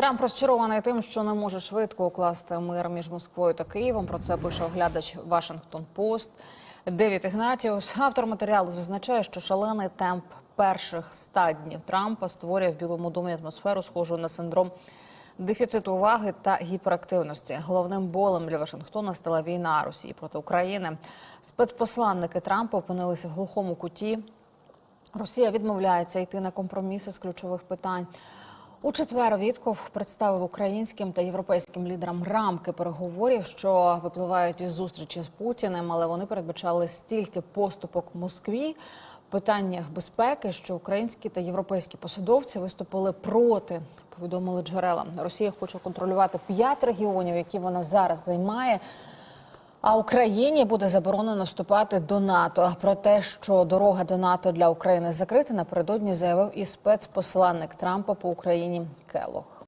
Трамп розчарований тим, що не може швидко укласти мир між Москвою та Києвом. Про це пише оглядач Вашингтон Пост Девід Ігнатіус. Автор матеріалу зазначає, що шалений темп перших ста днів Трампа створює в Білому домі атмосферу, схожу на синдром дефіциту уваги та гіперактивності. Головним болем для Вашингтона стала війна Росії проти України. Спецпосланники Трампа опинилися в глухому куті. Росія відмовляється йти на компроміси з ключових питань. У четвер Вітков представив українським та європейським лідерам рамки переговорів, що випливають із зустрічі з Путіним, але вони передбачали стільки поступок Москві в питаннях безпеки, що українські та європейські посадовці виступили проти. Повідомили джерела. Росія хоче контролювати п'ять регіонів, які вона зараз займає. А Україні буде заборонено вступати до НАТО. Про те, що дорога до НАТО для України закрита, напередодні заявив і спецпосланник Трампа по Україні Келох.